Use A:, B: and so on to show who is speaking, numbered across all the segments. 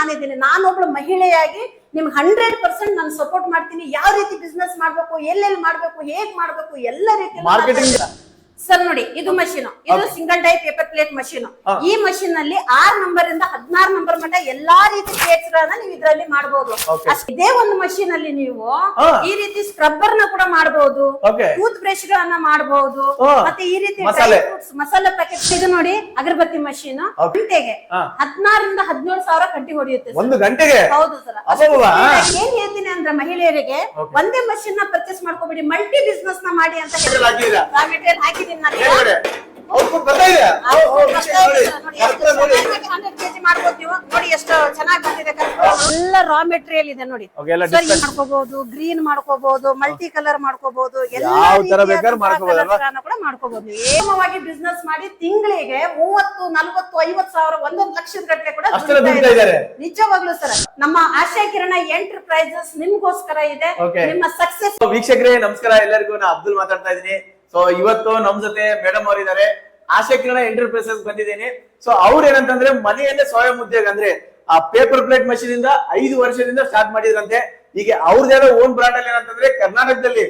A: ನಾನಿದ್ದೀನಿ ನಾನೊಬ್ಳು ಮಹಿಳೆಯಾಗಿ ನಿಮ್ಗೆ hundred percent ನಾನು ಸಪೋರ್ಟ್ ಮಾಡ್ತೀನಿ. ಯಾವ ರೀತಿ ಬಿಸ್ನೆಸ್ ಮಾಡ್ಬೇಕು ಎಲ್ಲೆಲ್ಲಿ ಮಾಡ್ಬೇಕು ಹೇಗ್ ಮಾಡ್ಬೇಕು ಎಲ್ಲ ರೀತಿ
B: ಮಾರ್ಕೆಟಿಂಗ್
A: ಸರ್ ನೋಡಿ ಇದು ಮಷೀನ್ ಇದು single die paper plate machine ಈ ಮಷೀನ್ನಲ್ಲಿ ಆರ್ ನಂಬರ್ ಇಂದ ಹದಿನಾರು ನಂಬರ್ ಮಟ್ಟ ಎಲ್ಲಾ ರೀತಿ ಪ್ಲೇಟ್ಸ್ ಗಳನ್ನ ನೀವು ಇದರಲ್ಲಿ ಮಾಡಬಹುದು. ಇದೇ ಒಂದು ಮಷೀನ್ ಅಲ್ಲಿ ನೀವು ಈ ರೀತಿ ಸ್ಕ್ರಬ್ಬರ್ನ ಕೂಡ ಮಾಡಬಹುದು ಟೂತ್ ಬ್ರಷ್ ಗಳನ್ನ ಮಾಡಬಹುದು ಮತ್ತೆ ಈ ರೀತಿ
B: ಮಸಾಲೆ.
A: ಪ್ಯಾಕೆಟ್ ಇದು ನೋಡಿ ಅಗರಬತ್ತಿ ಮಷೀನ್. ಗಂಟೆಗೆ. ಹದಿನಾರರಿಂದ ಹದಿನೇಳು ಸಾವಿರ ಕಟ್ಟಿ ಹೊಡೆಯುತ್ತೆ
B: ಒಂದು ಗಂಟೆಗೆ?
A: ಹೌದು ಸರ್. ಏನ್ ಹೇಳ್ತೀನಿ ಅಂದ್ರೆ ಮಹಿಳೆಯರಿಗೆ ಒಂದೇ ಮಷೀನ್ನ ಪರ್ಚೇಸ್ ಮಾಡ್ಕೋಬೇಡಿ. ಮಲ್ಟಿ ಬಿಸ್ನೆಸ್ನ ಮಾಡಿ ಅಂತ
B: ಹೇಳಿ ಹಾಕಿದ್ದೀರಾ?
A: ಹಾಕಿದೀನಿ ನಾನು
B: ಔಟ್ಪುಟ್ ಬರ್ತಾ ಇದೆ. ನೋಡಿ.
A: ಎಷ್ಟು ಚೆನ್ನಾಗಿ ಬಂದಿದೆ. ಎಲ್ಲ ರಾ ಮೆಟೀರಿಯಲ್ ಇದೆ ನೋಡಿ. ಮಾಡ್ಕೋಬಹುದು ಗ್ರೀನ್ ಮಾಡ್ಕೋಬಹುದು ಮಲ್ಟಿ ಕಲರ್ ಮಾಡ್ಕೋಬಹುದು? ಕೂಡ ಮಾಡ್ಕೋಬಹುದು ಏಮವಾಗಿ ಬಿಸ್ನೆಸ್ ಮಾಡಿ ತಿಂಗಳಿಗೆ ಮೂವತ್ತು ನಲ್ವತ್ತು ಐವತ್ತು ಸಾವಿರ ಒಂದೊಂದು ಲಕ್ಷದ ಗಟ್ಟಲೆ ಕೂಡ ನಿಜವಾಗ್ಲೂ ಸರ್ ನಮ್ಮ ಆಶಯ ಕಿರಣ ಎಂಟರ್ಪ್ರೈಸಸ್ ನಿಮ್ಗೋಸ್ಕರ ಇದೆ. ನಿಮ್ಮ ಸಕ್ಸಸ್
B: ವೀಕ್ಷಕರೇ ನಮಸ್ಕಾರ. ಎಲ್ಲರಿಗೂ ನಾ ಅಬ್ದುಲ್ ಮಾತಾಡ್ತಾ ಇದ್ದೀನಿ. ಸೊ ಇವತ್ತು ನಮ್ ಜೊತೆ ಮೇಡಮ್ ಅವ್ರು ಇದಾರೆ ಆಶಾ ಕಿರಣ ಎಂಟರ್ಪ್ರೈಸಸ್ ಬಂದಿದ್ದೀನಿ. ಸೊ ಅವ್ರು ಏನಂತಂದ್ರೆ ಮನೆಯಲ್ಲೇ ಸ್ವಯಂ ಉದ್ಯೋಗ ಅಂದ್ರೆ, ಆ ಪೇಪರ್ ಪ್ಲೇಟ್ ಮಷೀನ್ ಇಂದ ಐದು ವರ್ಷದಿಂದ ಸ್ಟಾರ್ಟ್ ಮಾಡಿದ್ರಂತೆ. ಈಗ ಅವ್ರದ್ದೇನೋ ಓನ್ ಬ್ರಾಂಡ್ ಅಲ್ಲಿ ಏನಂತಂದ್ರೆ ಕರ್ನಾಟಕದಲ್ಲಿ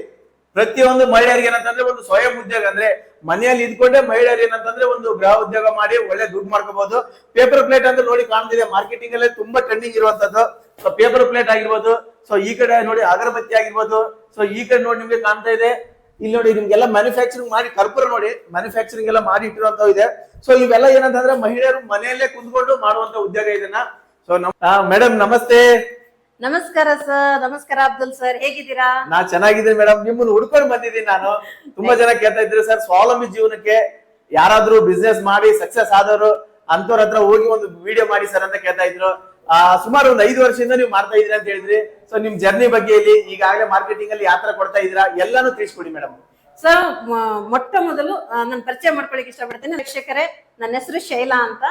B: ಪ್ರತಿಯೊಂದು ಮಹಿಳೆಯರಿಗೆ ಏನಂತಂದ್ರೆ ಒಂದು ಸ್ವಯಂ ಉದ್ಯೋಗ ಅಂದ್ರೆ, ಮನೆಯಲ್ಲಿ ಇದ್ಕೊಂಡೆ ಮಹಿಳೆಯರು ಏನಂತಂದ್ರೆ ಒಂದು ಗೃಹ ಉದ್ಯೋಗ ಮಾಡಿ ಒಳ್ಳೆ ದುಡ್ಡು ಮಾಡ್ಕೋಬಹುದು ಪೇಪರ್ ಪ್ಲೇಟ್ ಅಂತ ನೋಡಿ ಕಾಣ್ತಿದೆ ಮಾರ್ಕೆಟಿಂಗ್ ಅಲ್ಲಿ ತುಂಬಾ ಟ್ರೆಂಡಿಂಗ್ ಇರುವಂತದ್ದು. ಸೊ ಪೇಪರ್ ಪ್ಲೇಟ್ ಆಗಿರ್ಬೋದು. ಸೊ ಈ ಕಡೆ ನೋಡಿ ಅಗರಬತ್ತಿ ಆಗಿರ್ಬೋದು. ಸೊ ಈ ಕಡೆ ನೋಡಿ ನಿಮ್ಗೆ ಕಾಣ್ತಾ ಇದೆ. ಇಲ್ಲಿ ನೋಡಿ ನಿಮ್ಗೆಲ್ಲ ಮ್ಯಾನುಫ್ಯಾಕ್ಚರಿಂಗ್ ಮಾಡಿ ಕರ್ಪೂರ ನೋಡಿ ಮ್ಯಾನುಫ್ಯಾಕ್ಚರಿಂಗ್ ಎಲ್ಲ ಮಾಡಿ ಇಟ್ಟಿರುವಂತ ಇದೆ. ಸೊ ಇವೆಲ್ಲ ಏನಂತಂದ್ರೆ ಮಹಿಳೆಯರು ಮನೆಯಲ್ಲೇ ಕುಂತ್ಕೊಂಡು ಮಾಡುವಂತ ಉದ್ಯೋಗ ಇದನ್ನ. ಸೊ ಮೇಡಮ್ ನಮಸ್ತೆ.
A: ನಮಸ್ಕಾರ ಸರ್ ನಮಸ್ಕಾರ ಅಬ್ದುಲ್ ಸರ್ ಹೇಗಿದ್ದೀರಾ?
B: ನಾ ಚೆನ್ನಾಗಿದ್ದೀನಿ ಮೇಡಮ್ ನಿಮ್ಮನ್ನ ಹುಡ್ಕೊಂಡು ಬಂದಿದ್ದೀನಿ ನಾನು. ತುಂಬಾ ಜನ ಕೇಳ್ತಾ ಇದ್ರು ಸರ್ ಸ್ವಾವಲಂಬಿ ಜೀವನಕ್ಕೆ ಯಾರಾದ್ರೂ ಬಿಸ್ನೆಸ್ ಮಾಡಿ ಸಕ್ಸಸ್ ಆದವರು ಅಂತವ್ರ ಹತ್ರ ಹೋಗಿ ಒಂದು ವಿಡಿಯೋ ಮಾಡಿ ಸರ್ ಅಂತ ಕೇಳ್ತಾ ಇದ್ರು. ಆ ಸುಮಾರು ಒಂದು ಐದು ವರ್ಷದಿಂದ ನೀವು ಮಾಡ್ತಾ ಇದ್ರಿ ಅಂತ ಹೇಳಿದ್ರಿ. ಸೊ ನಿಮ್ ಜರ್ನಿ ಬಗ್ಗೆ ಇಲ್ಲಿ ಈಗಾಗಲೇ ಮಾರ್ಕೆಟಿಂಗ್ ಅಲ್ಲಿ ಯಾತ್ರ ತರ ಕೊಡ್ತಾ ಇದ್ದೀರಾ ಎಲ್ಲಾನು ತಿಳಿಸ್ಕೊಡಿ ಮೇಡಮ್
A: ಸರ್ ಮೊಟ್ಟ ಮೊದಲು ನಾನು ಪರಿಚಯ ಮಾಡ್ಕೊಳ್ಳಿಕ್ಕೆ ಇಷ್ಟಪಡ್ತೇನೆ ವೀಕ್ಷಕರೇ. ನನ್ನ ಹೆಸರು ಶೈಲಾ ಅಂತ.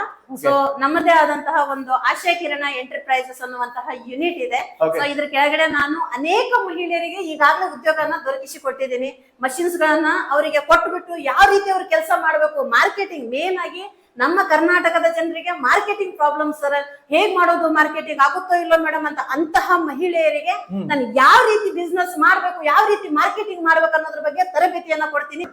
A: ಸೊ ನಮ್ಮದೇ ಆದಂತಹ ಒಂದು ಆಶಾ ಕಿರಣ ಎಂಟರ್ಪ್ರೈಸಸ್ ಅನ್ನುವಂತಹ ಯೂನಿಟ್ ಇದೆ. ಸೊ ಇದ್ರ ಕೆಳಗಡೆ ನಾನು ಅನೇಕ ಮಹಿಳೆಯರಿಗೆ ಈಗಾಗಲೇ ಉದ್ಯೋಗನ ದೊರಕಿಸಿ ಕೊಟ್ಟಿದ್ದೀನಿ. ಮಷಿನ್ಸ್ ಗಳನ್ನ ಅವರಿಗೆ ಕೊಟ್ಬಿಟ್ಟು ಯಾವ ರೀತಿ ಅವ್ರು ಕೆಲಸ ಮಾಡಬೇಕು ಮಾರ್ಕೆಟಿಂಗ್ ಮೇನ್ ಆಗಿ ನಮ್ಮ ಕರ್ನಾಟಕದ ಜನರಿಗೆ ಮಾರ್ಕೆಟಿಂಗ್ ಪ್ರಾಬ್ಲಮ್ ಸರ್ ಹೇಗ್ ಮಾಡೋದು ಮಾರ್ಕೆಟಿಂಗ್ ಆಗುತ್ತೋ ಇಲ್ಲೋ ಮೇಡಮ್ ಅಂತ ಅಂತಹ ಮಹಿಳೆಯರಿಗೆ ನಾನು ಯಾವ ರೀತಿ ಬಿಸ್ನೆಸ್ ಮಾಡ್ಬೇಕು ಯಾವ ರೀತಿ ಮಾರ್ಕೆಟಿಂಗ್ ಮಾಡ್ಬೇಕು ಅನ್ನೋದ್ರ ಬಗ್ಗೆ ತರಬೇತಿಯನ್ನ ಕೊಡ್ತೀನಿ.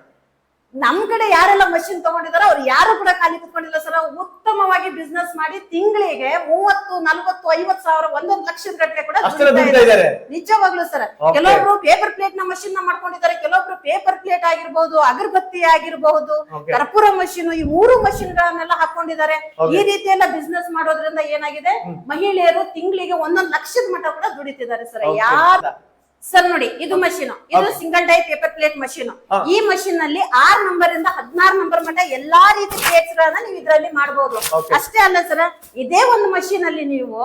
A: ನಮ್ ಕಡೆ ಯಾರೆಲ್ಲ ಮಷಿನ್ ತಗೊಂಡಿದಾರೋ ಅವ್ರು ಯಾರು ಕೂಡ ಖಾಲಿ ಕುತ್ಕೊಂಡಿಲ್ಲ ಸರ್. ಉತ್ತಮವಾಗಿ ಬಿಸ್ನೆಸ್ ಮಾಡಿ ತಿಂಗಳಿಗೆ ಮೂವತ್ತು ನಲ್ವತ್ತು ಐವತ್ ಸಾವಿರ ಒಂದೊಂದು ಲಕ್ಷದ ಗಟ್ಟಲೆ ಕೂಡ ನಿಜವಾಗ್ಲೂ ಸರ್. ಕೆಲವೊಬ್ರು ಪೇಪರ್ ಪ್ಲೇಟ್ನ ಮಷಿನ್ನ ಮಾಡ್ಕೊಂಡಿದ್ದಾರೆ ಕೆಲವೊಬ್ರು ಪೇಪರ್ ಪ್ಲೇಟ್ ಆಗಿರ್ಬಹುದು ಅಗರಬತ್ತಿ ಆಗಿರ್ಬಹುದು ಕರ್ಪೂರ ಮಷೀನ್ ಈ ಮೂರು ಮಷಿನ್ ಗಳನ್ನೆಲ್ಲ ಹಾಕೊಂಡಿದ್ದಾರೆ. ಈ ರೀತಿ ಎಲ್ಲ ಬಿಸ್ನೆಸ್ ಮಾಡೋದ್ರಿಂದ ಏನಾಗಿದೆ? ಮಹಿಳೆಯರು ತಿಂಗಳಿಗೆ ಒಂದೊಂದು ಲಕ್ಷದ ಮಟ್ಟ ಕೂಡ ದುಡಿತಿದ್ದಾರೆ ಸರ್. ಯಾರು ಸರ್ ನೋಡಿ ಇದು ಮಷೀನ್ ಇದು single die paper plate machine ಈ ಮಷೀನ್ನಲ್ಲಿ ಆರ್ ನಂಬರ್ ಇಂದ ಹದಿನಾರು ನಂಬರ್ ಮಟ್ಟ ಎಲ್ಲಾ ರೀತಿ ಪ್ಲೇಟ್ಸ್ ಗಳನ್ನ ನೀವು ಇದರಲ್ಲಿ ಮಾಡಬಹುದು ಅಷ್ಟೇ ಅಲ್ಲ ಸರ್ ಇದೇ ಒಂದು ಮಷೀನ್ ಅಲ್ಲಿ ನೀವು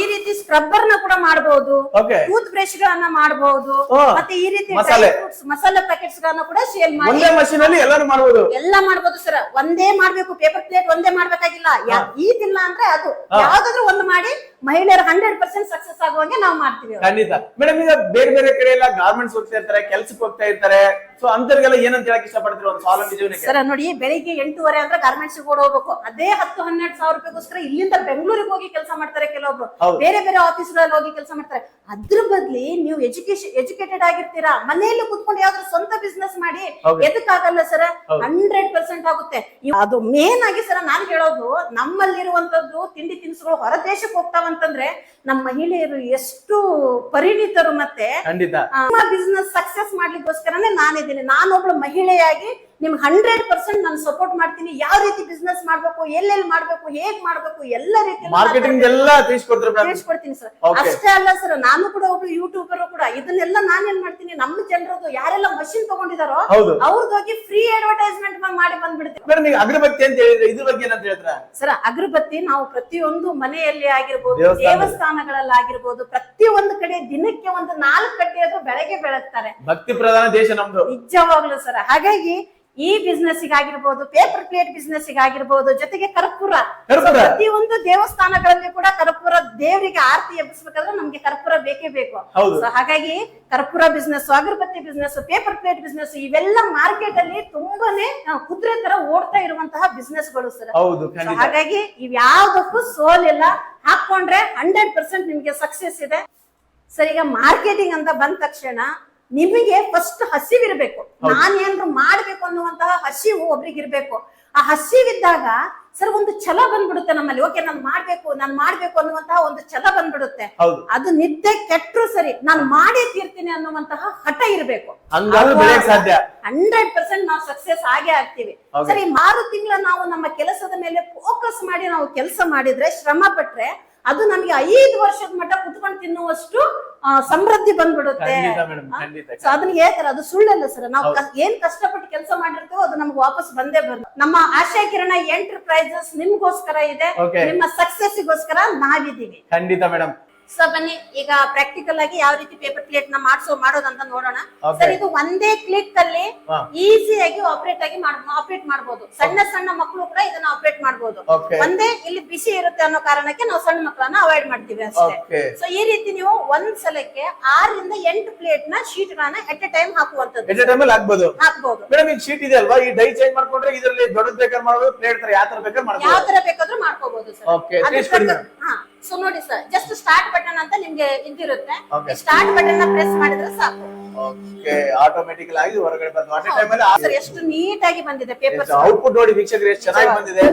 A: ಈ ರೀತಿ ಸ್ಕ್ರಬ್ಬರ್ನ ಕೂಡ ಮಾಡಬಹುದು ಟೂತ್ ಬ್ರಷ್ ಗಳನ್ನ ಮಾಡಬಹುದು ಮತ್ತೆ ಈ ರೀತಿ
B: ಮಸಾಲೆ.
A: ಪ್ಯಾಕೆಟ್ಸ್ ಗಳನ್ನ ಕೂಡ ಸೇಲ್ ಮಾಡಿ.
B: ಮಷೀನ್ ಅಲ್ಲಿ ಎಲ್ಲಾನು ಮಾಡಬಹುದು
A: ಎಲ್ಲ ಮಾಡಬಹುದು ಸರ್ ಒಂದೇ ಮಾಡ್ಬೇಕು. ಪೇಪರ್ ಪ್ಲೇಟ್ ಒಂದೇ ಮಾಡ್ಬೇಕಾಗಿಲ್ಲ. ಈ ಈದಿಲ್ಲ ಅಂದ್ರೆ ಅದು. ಯಾವ್ದಾದ್ರು ಒಂದು ಮಾಡಿ ಮಹಿಳೆಯರು ಹಂಡ್ರೆಡ್ ಪರ್ಸೆಂಟ್ ಸಕ್ಸಸ್ ಆಗುವಂಗೆ ನಾವು ಮಾಡ್ತೀವಿ
B: ಖಂಡಿತ. ಮೇಡಮ್ ಈಗ ಬೇರೆ ಬೇರೆ ಕಡೆ ಎಲ್ಲ ಗಾರ್ಮೆಂಟ್ಸ್ ಹೋಗ್ತಾ ಇರ್ತಾರೆ ಕೆಲ್ಸಕ್ಕೆ ಹೋಗ್ತಾ ಇರ್ತಾರೆ. ಸೊ ಅಂತರ್ಗೆಲ್ಲ ಏನಂತ ಹೇಳಕ್ ಇಷ್ಟಪಡ್ತೀರಿ ಒಂದು ಜೀವನಕ್ಕೆ?
A: ಸರ್ ನೋಡಿ ಬೆಳಿಗ್ಗೆ ಎಂಟೂವರೆ ಅಂದ್ರೆ ಗಾರ್ಮೆಂಟ್ಸ್ ಕೂಡ ಹೋಗ್ಬೇಕು. ಅದೇ ಹತ್ತು ಹನ್ನೆರಡು ಸಾವಿರ ರೂಪಾಯಿಗೋಸ್ಕರ ಇಲ್ಲಿಂದ ಬೆಂಗಳೂರಿಗೆ ಹೋಗಿ ಕೆಲಸ ಮಾಡ್ತಾರೆ ಕೆಲವೊಬ್ರು. ಬೇರೆ ಬೇರೆ ಆಫೀಸ್ಗಳಲ್ಲಿ ಹೋಗಿ ಕೆಲಸ ಮಾಡ್ತಾರೆ. ಅದ್ರ ಬದ್ಲಿ ನೀವು ಎಜುಕೇಶನ್ ಎಜುಕೇಟೆಡ್ ಆಗಿರ್ತೀರಾ? ಮನೆಯಲ್ಲಿ ಕುತ್ಕೊಂಡು ಯಾವ್ದಾದ್ರು ಸ್ವಂತ ಬಿಸ್ನೆಸ್ ಮಾಡಿ. ಎದಕ್ಕಾಗಲ್ಲ ಸರ್. ಹಂಡ್ರೆಡ್ ಪರ್ಸೆಂಟ್ ಆಗುತ್ತೆ. ಅದು ಮೇನ್ ಆಗಿ ಸರ್ ನಾನು ಹೇಳೋದು ನಮ್ಮಲ್ಲಿರುವಂತದ್ದು ತಿಂಡಿ ತಿನಿಸುಗಳು ಹೊರ ದೇಶಕ್ಕೆ ಹೋಗ್ತಾವಂತಂದ್ರೆ ನಮ್ಮ ಮಹಿಳೆಯರು ಎಷ್ಟು ಪರಿಣಿತರು ಮತ್ತೆ
B: ಖಂಡಿತ.
A: ನಮ್ಮ ಬಿಸ್ನೆಸ್ ಸಕ್ಸಸ್ ಮಾಡ್ಲಿಕ್ಕೋಸ್ಕರನೇ ನಾನಿದ್ದೀನಿ ನಾನೊಬ್ಳು ಮಹಿಳೆಯಾಗಿ ನಿಮ್ಗೆ ಹಂಡ್ರೆಡ್ ಪರ್ಸೆಂಟ್ ನಾನು ಸಪೋರ್ಟ್ ಮಾಡ್ತೀನಿ. ಯಾವ ರೀತಿ ಬಿಸ್ನೆಸ್ ಮಾಡ್ಬೇಕು ಎಲ್ಲೆಲ್ಲಿ ಮಾಡ್ಬೇಕು ಹೇಗ್ ಮಾಡ್ಬೇಕು ಎಲ್ಲ ರೀತಿ
B: ಮಾರ್ಕೆಟಿಂಗ್ ಎಲ್ಲ
A: ತಿಳಿಸ್ಕೊಡ್ತೀನಿ ಸರ್. ಅಷ್ಟೇ ಅಲ್ಲ ಸರ್ ನಾನು ಕೂಡ ಒಬ್ಳು ಯೂಟ್ಯೂಬರ್ ಕೂಡ. ಇದನ್ನೆಲ್ಲ ಏನ್ ಮಾಡ್ತೀನಿ? ನಮ್ಮ ಜನರದು ಯಾರೆಲ್ಲ ಮಷಿನ್ ತಗೊಂಡಿದಾರೋ ಅವ್ರದ್ದೋಗಿ ಫ್ರೀ ಅಡ್ವರ್ಟೈಸ್ಮೆಂಟ್ ಮಾಡಿ ಬಂದ್ಬಿಡ್ತೀನಿ.
B: ಅಗರಬತ್ತಿ ಅಂತ ಹೇಳಿದ್ರೆ ಇದ್ರ ಬಗ್ಗೆ ಏನಂತ
A: ಸರ್ ಅಗರಬತ್ತಿ ನಾವು ಪ್ರತಿಯೊಂದು ಮನೆಯಲ್ಲಿ ಆಗಿರ್ಬೋದು
B: ದೇವಸ್ಥಾನದಲ್ಲಿ.
A: ದೇವಸ್ಥಾನಗಳಲ್ಲಿ ಪ್ರತಿ ಪ್ರತಿಯೊಂದು ಕಡೆ ದಿನಕ್ಕೆ ಒಂದು ನಾಲ್ಕು ಗಂಟೆ ಅದು ಬೆಳಗ್ಗೆ ಬೆಳಗ್ತಾರೆ.
B: ಭಕ್ತಿ ಪ್ರಧಾನ ದೇಶ ನಮ್ದು.
A: ನಿಜವಾಗ್ಲು ಸರ್. ಹಾಗಾಗಿ ಈ ಬಿಸ್ನೆಸ್ ಆಗಿರ್ಬೋದು ಪೇಪರ್ ಪ್ಲೇಟ್ ಬಿಸ್ನೆಸ್ ಆಗಿರ್ಬೋದು ಜೊತೆಗೆ ಕರ್ಪೂರ.
B: ಪ್ರತಿ
A: ಒಂದು ಪ್ರತಿಯೊಂದು ದೇವಸ್ಥಾನಗಳಲ್ಲಿ ಕೂಡ ಕರ್ಪೂರ ದೇವರಿಗೆ ಆರತಿ ಎಬ್ಬಿಸ್ಬೇಕಾದ್ರೆ ನಮ್ಗೆ ಕರ್ಪೂರ ಬೇಕೇ ಬೇಕು.
B: ಹೌದು.
A: ಹಾಗಾಗಿ ಕರ್ಪೂರ ಬಿಸ್ನೆಸ್ ಅಗರಬತ್ತಿ ಬಿಸ್ನೆಸ್ ಪೇಪರ್ ಪ್ಲೇಟ್ ಬಿಸ್ನೆಸ್ ಇವೆಲ್ಲ ಮಾರ್ಕೆಟ್ ಅಲ್ಲಿ ತುಂಬಾನೇ ಕುದುರೆ ತರ ಓಡ್ತಾ ಇರುವಂತಹ ಬಿಸ್ನೆಸ್ಗಳು ಸರ್.
B: ಹೌದು
A: So,
B: ಖಂಡಿತ.
A: ಹಾಗಾಗಿ ಇವ್ಯಾವುದಕ್ಕೂ ಸೋಲಿಲ್ಲ ಹಾಕೊಂಡ್ರೆ ಹಂಡ್ರೆಡ್ ಪರ್ಸೆಂಟ್ ನಿಮ್ಗೆ ಸಕ್ಸಸ್ ಇದೆ. ಸರ್ ಈಗ ಮಾರ್ಕೆಟಿಂಗ್ ಅಂತ ಬಂದ ತಕ್ಷಣ ನಿಮಗೆ ಫಸ್ಟ್ ಹಸಿವಿರ್ಬೇಕು. ನಾನೇನ್ರು ಮಾಡ್ಬೇಕು ಅನ್ನುವಂತಹ ಹಸಿವು ಒಬ್ರಿಗಿರ್ಬೇಕು. ಆ ಹಸಿವಿದ್ದಾಗ ಸರ್ ಒಂದು ಛಲ ಬಂದ್ಬಿಡುತ್ತೆ ನಮ್ಮಲ್ಲಿ. ಓಕೆ ನಾನು ಮಾಡ್ಬೇಕು ನಾನು ಮಾಡ್ಬೇಕು ಅನ್ನುವಂತಹ ಒಂದು ಛಲ ಬಂದ್ಬಿಡುತ್ತೆ. ಅದು ನಿದ್ದೆ ಕೆಟ್ಟರು ಸರಿ. ನಾನು ಮಾಡೇ ತೀರ್ತೀನಿ ಅನ್ನುವಂತಹ ಹಠ ಇರ್ಬೇಕು. ಹಂಡ್ರೆಡ್ ಪರ್ಸೆಂಟ್ ನಾವು ಸಕ್ಸಸ್ ಆಗೇ ಆಗ್ತೀವಿ. ಸರಿ ಮಾರು ತಿಂಗಳ ನಾವು ನಮ್ಮ ಕೆಲಸದ ಮೇಲೆ ಫೋಕಸ್ ಮಾಡಿ ನಾವು ಕೆಲಸ ಮಾಡಿದ್ರೆ ಶ್ರಮ ಪಟ್ರೆ ಅದು ನಮಗೆ ಐದು ವರ್ಷದ ಮಟ್ಟ ಕುತ್ಕೊಂಡು ತಿನ್ನುವಷ್ಟು ಸಮೃದ್ಧಿ ಬಂದ್ಬಿಡುತ್ತೆ. ಸೊ ಅದನ್ನ ಹೇಳ್ತಾರೆ ಅದು ಸುಳ್ಳಲ್ಲ ಸರ್. ನಾವು ಏನ್ ಕಷ್ಟಪಟ್ಟು ಕೆಲಸ ಮಾಡಿರ್ತೀವೋ ಅದು ನಮ್ಗೆ ವಾಪಸ್ ಬಂದೇ ಬರುತ್ತೆ. ನಮ್ಮ ಆಶಯ ಕಿರಣ ಎಂಟರ್ಪ್ರೈಸಸ್ ನಿಮ್ಗೋಸ್ಕರ ಇದೆ.
B: ನಿಮ್ಮ
A: ನಿಮ್ಮ ಸಕ್ಸಸ್ಗೋಸ್ಕರ ನಾವಿದ್ದೀವಿ.
B: ಖಂಡಿತ ಮೇಡಮ್.
A: ಸೊ ಬನ್ನಿ ಈಗ ಪ್ರಾಕ್ಟಿಕಲ್ ಆಗಿ ಯಾವ ರೀತಿ ಪೇಪರ್ ಪ್ಲೇಟ್ನ ಮಾಡ್ಸೋ ಮಾಡೋದಂತ ನೋಡೋಣ. ಸರ್ ಇದು ಒಂದೇ ಕ್ಲಿಕ್ ಅಲ್ಲಿ. ಈಸಿಯಾಗಿ ಆಪರೇಟ್ ಆಗಿ ಆಪರೇಟ್ ಮಾಡಬಹುದು ಸಣ್ಣ ಸಣ್ಣ ಮಕ್ಕಳು ಕೂಡ ಇದನ್ನ ಆಪರೇಟ್ ಮಾಡಬಹುದು ಒಂದೇ ಇಲ್ಲಿ ಬಿಸಿ ಇರುತ್ತೆ ಅನ್ನೋ ಕಾರಣಕ್ಕೆ ನಾವು ಸಣ್ಣ ಮಕ್ಕಳನ್ನ ಅವಾಯ್ಡ್ ಮಾಡ್ತೀವಿ ಅಷ್ಟೇ. ಸೊ ಈ ರೀತಿ ನೀವು ಒಂದ್ ಸಲಕ್ಕೆ ಆರರಿಂದ ಎಂಟು ಪ್ಲೇಟ್ನ ಶೀಟ್ ಗಳನ್ನ ಎಟ್ ಎ ಟೈಮ್ ಹಾಕುವಂತದ್ದು
B: ಎಟ್ ಆಗ್ಬೋದು
A: ಹಾಕ್ಬಹುದು
B: ಮೇಡಮ್ ಈಗ ಶೀಟ್ ಇದೆ ಅಲ್ವಾ? ಈ ಡೈ ಚೇಂಜ್ ಮಾಡ್ಕೊಂಡ್ರೆ ಇದರಲ್ಲಿ ದೊಡ್ಡದ್ ಬೇಕಾದ್ರೆ ಮಾಡಬಹುದು ಪ್ಲೇಟ್ ತರ ಯಾವ ತರ ಬೇಕಾದ್ರೆ
A: ಯಾವ ತರ ಬೇಕಾದ್ರೂ ಮಾಡ್ಕೋಬಹುದು ಸರ್. ಓಕೆ ಸೊ ನೋಡಿ ಸರ್ ಜಸ್ಟ್ ಸ್ಟಾರ್ಟ್ ಬಟನ್ ಅಂತ ನಿಮ್ಗೆ ಇದಿರುತ್ತೆ ಸ್ಟಾರ್ಟ್ ಬಟನ್ನ ಪ್ರೆಸ್ ಮಾಡಿದ್ರೆ ಸಾಕು.
B: ಓಕೆ ಆಟೋಮೆಟಿಕಲ್ ಆಗಿ ಹೊರಗಡೆ ಅಟ್ ಟೈಮಲ್ಲಿ
A: ಸರ್ ಎಷ್ಟು ನೀಟ್ ಆಗಿ ಬಂದಿದೆ ಪೇಪರ್
B: ಔಟ್ಪುಟ್ ನೋಡಿ ವೀಕ್ಷಕರು ಎಷ್ಟು ಚೆನ್ನಾಗಿ ಬಂದಿದೆ.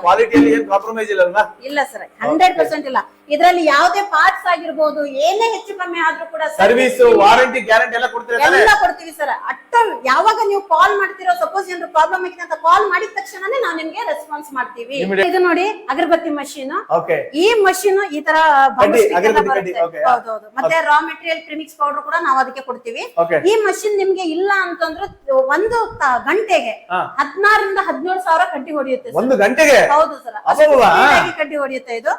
B: ಕ್ವಾಲಿಟಿಯಲ್ಲಿ ಏನ್ ಕಾಂಪ್ರಮೈಸ್ ಇಲ್ಲ ಅಲ್ವಾ?
A: ಇಲ್ಲ ಸರ್ ಹಂಡ್ರೆಡ್ ಪರ್ಸೆಂಟ್ ಇಲ್ಲ. ಇದರಲ್ಲಿ ಯಾವುದೇ ಪಾರ್ಟ್ಸ್ ಆಗಿರ್ಬೋದು ಏನೇ ಹೆಚ್ಚು ಕಮ್ಮಿ ಆದ್ರೂ ಕೂಡ
B: ಸರ್ವಿಸ್ ವಾರಂಟಿ ಗ್ಯಾರಂಟಿ ಎಲ್ಲ ಕೊಡ್ತೀರಾ
A: ಎಲ್ಲ ಕೊಡ್ತೀವಿ ಸರ್ ಅಟ್ಟ ಯಾವಾಗ ನೀವು ಕಾಲ್ ಮಾಡ್ತಿರೋ ಸಪೋಸ್ ಏನಾದ್ರು ಪ್ರಾಬ್ಲಮ್ ಆಗಿದೆ ಅಂತ ಕಾಲ್ ಮಾಡಿದ ತಕ್ಷಣನೇ ನಾವು ನಿಮ್ಗೆ ರೆಸ್ಪಾನ್ಸ್ ಮಾಡ್ತೀವಿ. ಇದು ನೋಡಿ ಅಗರಬತ್ತಿ ಮಷೀನ್
B: ಓಕೆ
A: ಈ ಮಷೀನ್ ಈ ತರ. ಹೌದೌದು. ಮತ್ತೆ ರಾ ಮೆಟೀರಿಯಲ್ ಪ್ರಿಮಿಕ್ಸ್ ಪೌಡರ್ ಕೂಡ ನಾವು ಅದಕ್ಕೆ ಕೊಡ್ತೀವಿ
B: Okay.
A: ಈ ಮಷಿನ್ ನಿಮ್ಗೆ ಇಲ್ಲ ಅಂತಂದ್ರೆ ಒಂದು ಗಂಟೆಗೆ. ಹದಿನಾರರಿಂದ ಹದಿನೇಳು ಸಾವಿರ ಕಡ್ಡಿ ಹೊಡೆಯುತ್ತೆ
B: ಒಂದು ಗಂಟೆಗೆ?
A: ಹೌದು ಸರ್. ಕಡ್ಡಿ ಹೊಡೆಯುತ್ತೆ ಇದು.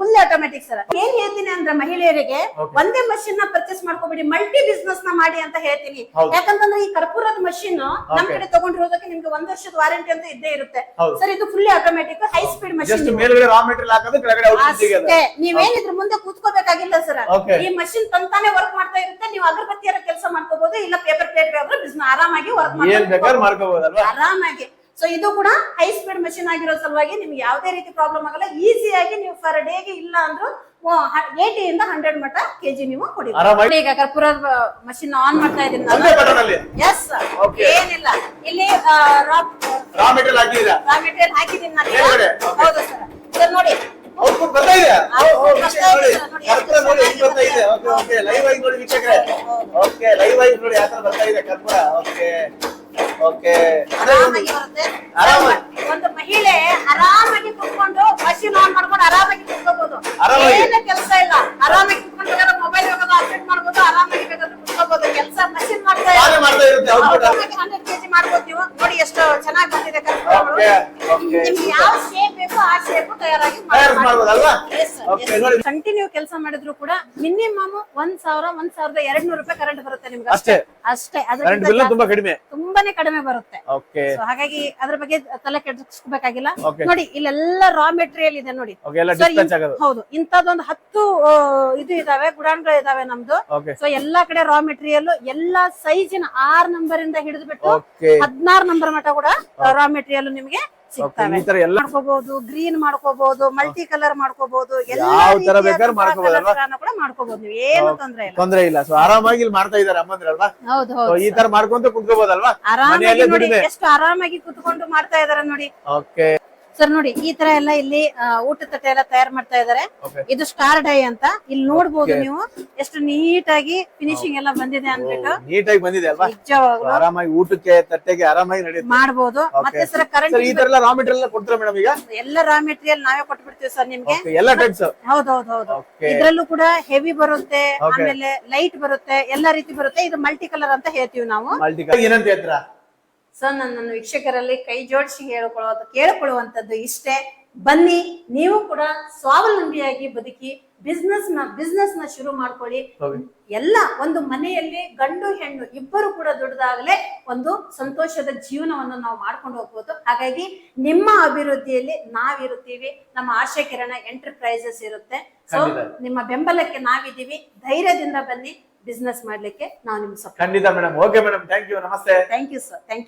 B: Full automatic
A: sir. ಏನ್ ಹೇಳ್ತೀನಿ ಅಂದ್ರೆ ಮಹಿಳೆಯರಿಗೆ ಒಂದೇ ಮಷಿನ್ನ ಪರ್ಚೇಸ್ ಮಾಡ್ಕೋಬೇಡಿ ಮಲ್ಟಿ ಬಿಸ್ನೆಸ್ನ ಮಾಡಿ ಅಂತ ಹೇಳ್ತೀನಿ. ಯಾಕಂತಂದ್ರೆ ಈ ಕರ್ಪೂರದ ಮಷಿನ್ ನಮ್ ಕಡೆ ತಗೊಂಡಿರೋದಕ್ಕೆ ನಿಮ್ಗೆ ಒಂದ್ ವರ್ಷದ ವಾರಂಟಿ ಅಂತ ಇದ್ದೇ ಇರುತ್ತೆ. ಸರ್ ಇದು full automatic high speed machine
B: just ಮೇಲ್ಗಡೆ ರಾ ಮೆಟೀರಿಯಲ್ ಹಾಕೋದು ಕೆಳಗಡೆ ಔಟ್ಪುಟ್ ಸಿಗೋದು.
A: ಅಷ್ಟೇ ನೀವೇನ್ ಮುಂದೆ ಕೂತ್ಕೋಬೇಕಾಗಿಲ್ಲ ಸರ್. ಈ ಮಷಿನ್ ತಂತಾನೆ ವರ್ಕ್ ಮಾಡ್ತಾ ಇರುತ್ತೆ. ನೀವು ಅಗರಬತ್ತಿಯರ ಕೆಲಸ ಮಾಡ್ಕೋಬಹುದು ಇಲ್ಲ ಪೇಪರ್ ಪ್ಲೇಟ್ ಬೇಕಾದ್ರೆ ಬಿಸ್ನೆಸ್ ಆರಾಮಾಗಿ ವರ್ಕ್
B: ಏನ್ ಬೇಕಾದ್ರೂ ಮಾಡ್ಕೋಬಹುದಲ್ವಾ
A: ಆರಾಮಾಗಿ. ಸೊ ಇದು ಕೂಡ ಹೈ ಸ್ಪೀಡ್ ಮಷಿನ್ ಆಗಿರೋ ಸಲುವಾಗಿ ನಿಮ್ಗೆ ಯಾವುದೇ ರೀತಿ ಪ್ರಾಬ್ಲಮ್ ಆಗಲ್ಲ. ಈಸಿಯಾಗಿ ನೀವು ಫರ್ ಡೇಗೆ ಇಲ್ಲ ಅಂದ್ರು ಏಟಿ ಇಂದ ಹಂಡ್ರೆಡ್ ಮಟ್ಟ ಕೆಜಿ ನೀವು ಕೊಡಿ ಈಗ ಕರ್ಪೂರ ಮಷಿನ್ ಆನ್ ಮಾಡ್ತಾ ಇದ್ದೀನಿ ಎಸ್ ಏನಿಲ್ಲ. ಇಲ್ಲಿ
B: ರಾ ಮೆಟೀರಿಯಲ್ ಹಾಕಿದೀರಾ
A: ರಾ ಮೆಟೀರಿಯಲ್ ಹಾಕಿದ್ದೀನಿ ನಾನು ಈಗ.
B: ಮೇಲ್ಗಡೆ? Okay.
A: ಹೌದು ಸರ್ ಸರ್ ನೋಡಿ.
B: ಔಟ್ಪುಟ್ ಬರ್ತಾ ಇದೆ ಕರ್ಪೂರ ನೋಡಿ ಹೆಂಗ್ ಬರ್ತಾ ಇದೆ. ಓಕೆ ಓಕೆ ಲೈವ್ ಆಗಿ ನೋಡಿ ವೀಕ್ಷಕರೇ. ಓಕೆ ಲೈವ್ ಆಗಿ ನೋಡಿ ಯಾವ ತರ ಬರ್ತಾ ಇದೆ ಕರ್ಪೂರ ಓಕೆ ಓಕೆ
A: ಆರಾಮಾಗಿ ಬರುತ್ತೆ.
B: ಆರಾಮಾಗಿ.
A: ಒಂದು ಮಹಿಳೆ ಆರಾಮಾಗಿ ಕುತ್ಕೊಂಡು ಮಷೀನ್ ಆನ್ ಮಾಡ್ಕೊಂಡು ಆರಾಮಾಗಿ ಕುತ್ಕೋಬಹುದು
B: ಆರಾಮಾಗಿ.
A: ಏನು ಕೆಲಸ ಇಲ್ಲ. ಆರಾಮಾಗಿ ಕುತ್ಕೊಂಡು ಬೇಕಾದ್ರೆ ಮೊಬೈಲ್ ಹೋಗೋದು ಅಪ್ಡೇಟ್ ಮಾಡ್ಬೋದು ಆರಾಮಾಗಿ ಬೇಕಾದ್ರೆ ಕುತ್ಕೋಬಹುದು ಕೆಲಸ ಮಷಿನ್ ಮಾಡ್ತಾ
B: ಮಾಡ್ತಾ ಇರುತ್ತೆ output.
A: ಹಂಡ್ರೆಡ್ ಕೆಜಿ ಮಾಡ್ಬೋದು ನೀವು. ನೋಡಿ ಎಷ್ಟು ಚೆನ್ನಾಗಿ ಬಂದಿದೆ ಕರ್ಪೂರಗಳು. ನಿಮ್ಗೆ ಯಾವ ಕಂಟಿನ್ಯೂ ಕೆಲಸ ಮಾಡಿದ್ರು ಕೂಡ ಮಿನಿಮಮ್ ಒಂದ್ ಸಾವಿರ ಒಂದ್ ಸಾವಿರದ ಎರಡ್ ನೂರು ರೂಪಾಯಿ ಕರೆಂಟ್ ಬರುತ್ತೆ ನಿಮ್ಗೆ
B: ಅಷ್ಟೇ?
A: ಅಷ್ಟೇ. ಅದಕ್ಕೆ
B: ಬಿಲ್ ತುಂಬಾ ಕಡಿಮೆ.
A: ತುಂಬಾನೇ ಕಡಿಮೆ ಬರುತ್ತೆ. ಹಾಗಾಗಿ ಅದ್ರ ಬಗ್ಗೆ ತಲೆ ಕೆಡಿಸ್ಕೋಬೇಕಾಗಿಲ್ಲ. ನೋಡಿ ಇಲ್ಲೆಲ್ಲ ರಾ ಮೆಟೀರಿಯಲ್ ಇದೆ ನೋಡಿ. ಹೌದು. ಇಂತದೊಂದು ಹತ್ತು ಇದು ಇದಾವೆ ಗುಡಾನ್ಗಳು ಇದಾವೆ ನಮ್ದು. ಸೊ ಎಲ್ಲಾ ಕಡೆ ರಾ ಮೆಟೀರಿಯಲ್ ಎಲ್ಲಾ ಸೈಜಿನ ಆರ್ ನಂಬರ್ ಇಂದ ಹಿಡಿದು ಬಿಟ್ಟು
B: ಓಕೆ
A: ಹದಿನಾರು ನಂಬರ್ ಮಟ್ಟ ಕೂಡ ರಾ ಮೆಟೀರಿಯಲ್ ನಿಮ್ಗೆ ಸಿಗ್ತವೆ.
B: ಈ ತರ ಎಲ್ಲ
A: ಮಾಡ್ಕೋಬಹುದು ಗ್ರೀನ್ ಮಾಡ್ಕೋಬಹುದು ಮಲ್ಟಿ ಕಲರ್ ಮಾಡ್ಕೋಬಹುದು ಎಲ್ಲಾ
B: ಯಾವ ತರ ಬೇಕಾದ್ರೂ ಮಾಡ್ಕೋಬಹುದಲ್ವಾ?
A: ಕೂಡ ಮಾಡ್ಕೋಬಹುದು ನೀವು ಏನು ತೊಂದ್ರೆ ಇಲ್ಲ.
B: ತೊಂದ್ರೆ ಇಲ್ಲ. ಸೊ ಆರಾಮಾಗಿ ಇಲ್ಲಿ ಮಾಡ್ತಾ ಇದಾರೆ ಅಮ್ಮಂದ್ರಲ್ವಾ
A: ಹೌದು ಹೌದು.
B: ಈ ತರ ಮಾಡ್ಕೊಂತ ಕುತ್ಕೋಬಹುದಲ್ವಾ
A: ಆರಾಮಾಗಿ ನೋಡಿ ಎಷ್ಟು ಆರಾಮಾಗಿ ಕುತ್ಕೊಂಡು ಮಾಡ್ತಾ ಇದಾರೆ ನೋಡಿ.
B: ಓಕೆ
A: ಸರ್ ನೋಡಿ ಈ ತರ ಎಲ್ಲ ಇಲ್ಲಿ ಊಟ ತಟ್ಟೆ ಎಲ್ಲ ತಯಾರು ಮಾಡ್ತಾ ಇದಾರೆ ಇದು ಸ್ಟಾರ್ ಡೈ ಅಂತ. ಇಲ್ಲಿ ನೋಡ್ಬೋದು ನೀವು ಎಷ್ಟು ನೀಟ್ ಆಗಿ ಫಿನಿಶಿಂಗ್ ಎಲ್ಲ ಬಂದಿದೆ ಅಂದ್ಬಿಟ್ಟು.
B: ನೀಟಾಗಿ ಬಂದಿದೆ ಅಲ್ವಾ? ಆರಾಮಾಗಿ ಊಟಕ್ಕೆ ತಟ್ಟೆಗೆ ಆರಾಮಾಗಿ ನಡೆಯುತ್ತೆ.
A: ಮಾಡ್ಬೋದು. ಮತ್ತೆ ಸರ್ ಕರೆಂಟ್
B: ಸರ್ ಈ ತರ ಎಲ್ಲ ರಾ ಮೆಟೀರಿಯಲ್ ಕೊಡ್ತಾರೆ ಮೇಡಮ್ ಈಗ?
A: ಎಲ್ಲ ರಾ ಮೆಟೀರಿಯಲ್ ನಾವೇ ಕೊಟ್ಬಿಡ್ತೀವಿ ಸರ್ ನಿಮ್ಗೆ.
B: ಎಲ್ಲ ಟೈಪ್ಸ್
A: ಹೌದೌದು ಹೌದು. ಇದ್ರಲ್ಲೂ ಕೂಡ ಹೆವಿ ಬರುತ್ತೆ ಆಮೇಲೆ ಲೈಟ್ ಬರುತ್ತೆ ಎಲ್ಲಾ ರೀತಿ ಬರುತ್ತೆ. ಇದು ಮಲ್ಟಿ ಕಲರ್ ಅಂತ ಹೇಳ್ತೀವಿ ನಾವು.
B: ಮಲ್ಟಿ ಏನಂತ ಹೇಳ್ತೀರಾ?
A: ಸೊ ನನ್ನನ್ನು ವೀಕ್ಷಕರಲ್ಲಿ ಕೈ ಜೋಡಿಸಿ ಹೇಳ್ಕೊಳ್ಳೋದು ಕೇಳಿಕೊಳ್ಳುವಂಥದ್ದು ಇಷ್ಟೇ. ಬನ್ನಿ ನೀವು ಕೂಡ ಸ್ವಾವಲಂಬಿಯಾಗಿ ಬದುಕಿ ಬಿಸ್ನೆಸ್ನ ಬಿಸ್ನೆಸ್ನ ಶುರು ಮಾಡ್ಕೊಳ್ಳಿ. ಎಲ್ಲ ಒಂದು ಮನೆಯಲ್ಲಿ ಗಂಡು ಹೆಣ್ಣು ಇಬ್ಬರು ಕೂಡ ದುಡ್ದಾಗಲೇ ಒಂದು ಸಂತೋಷದ ಜೀವನವನ್ನು ನಾವು ಮಾಡ್ಕೊಂಡು ಹೋಗ್ಬೋದು. ಹಾಗಾಗಿ ನಿಮ್ಮ ಅಭಿವೃದ್ಧಿಯಲ್ಲಿ ನಾವಿರುತ್ತೀವಿ. ನಮ್ಮ ಆಶಯ ಕಿರಣ ಎಂಟರ್ಪ್ರೈಸಸ್ ಇರುತ್ತೆ ಸೊ ನಿಮ್ಮ ಬೆಂಬಲಕ್ಕೆ ನಾವಿದ್ದೀವಿ. ಧೈರ್ಯದಿಂದ ಬನ್ನಿ. ಬಿಸ್ನೆಸ್ ಮಾಡ್ಲಿಕ್ಕೆ ನಾವು ನಿಮ್ಗೆ ಸಪೋರ್ಟ್
B: ಖಂಡಿತ madam okay madam thank you ನಮಸ್ತೆ.
A: Thank you sir thank you